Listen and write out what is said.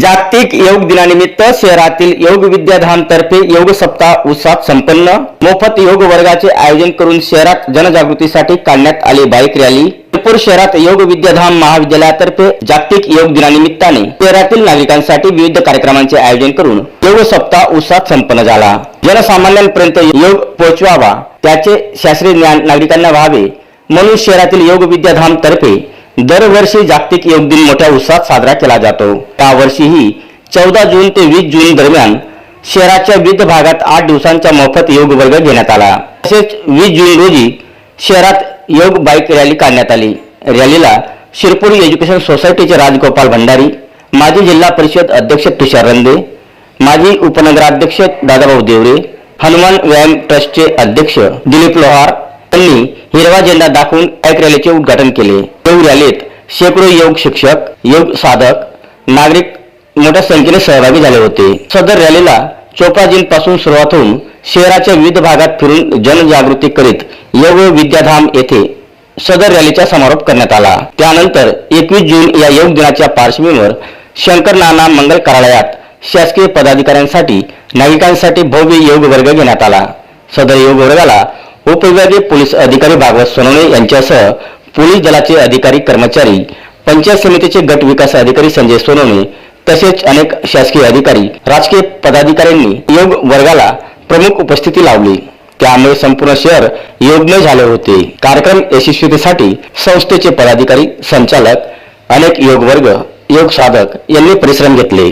जागतिक योग दिनानिमित्त शहरातील योग विद्याधाम तर्फे योग सप्ताह उत्साहात संपन्न. मोफत योग वर्गाचे आयोजन करून शहरात जनजागृतीसाठी काढण्यात आली बाईक रॅली. नागपूर शहरात योग विद्याधाम महाविद्यालयातर्फे जागतिक योग दिनानिमित्ताने शहरातील नागरिकांसाठी विविध कार्यक्रमांचे आयोजन करून योग सप्ताह उत्साहात संपन्न झाला. जनसामान्यांपर्यंत योग पोहोचवावा त्याचे शास्त्रीय ज्ञान नागरिकांना व्हावे म्हणून शहरातील योग विद्याधाम तर्फे दरवर्षी जागतिक योग दिन मोठ्या उत्साहात साजरा केला जातो. यावर्षीही चौदा जून ते वीस जून दरम्यान शहराच्या विविध भागात आठ दिवसांचा मोफत योग वर्ग घेण्यात आला. तसेच वीस जून रोजी शहरात योग बाईक रॅली काढण्यात आली. रॅलीला शिरपूर एज्युकेशन सोसायटीचे राजगोपाल भंडारी माजी जिल्हा परिषद अध्यक्ष तुषार रंदे माजी उपनगराध्यक्ष दादाभाऊ देवरे हनुमान व्यायाम ट्रस्टचे अध्यक्ष दिलीप लोहार यांनी हिरवा झेंडा दाखवून एक रॅलीचे उद्घाटन केले. योग रॅलीत शेकडो योग शिक्षक योग साधक नागरिक मोठ्या संख्येने सहभागी झाले होते. सदर रॅलीला चोपडाजींपासून सुरुवात होऊन शहराच्या विविध भागात फिरून जनजागृती करीत योग विद्याधाम येथे सदर रॅलीचा समारोप करण्यात आला. त्यानंतर एकवीस जून या योग दिनाच्या पार्श्वभूमीवर शंकर नाना मंगल कार्यालयात शासकीय पदाधिकाऱ्यांसाठी नागरिकांसाठी भव्य योग वर्ग घेण्यात आला. सदर योग वर्गाला उपविभागीय पोलीस अधिकारी भागवत सोनवणे यांच्यासह पोलीस दलाचे अधिकारी कर्मचारी पंचायत समितीचे गट विकास अधिकारी संजय सोनवणे तसेच अनेक शासकीय अधिकारी राजकीय पदाधिकाऱ्यांनी योग वर्गाला प्रमुख उपस्थिती लावली. त्यामुळे संपूर्ण शहर योगमय झाले होते. कार्यक्रम यशस्वीतेसाठी संस्थेचे पदाधिकारी संचालक अनेक योग वर्ग योग साधक यांनी परिश्रम घेतले.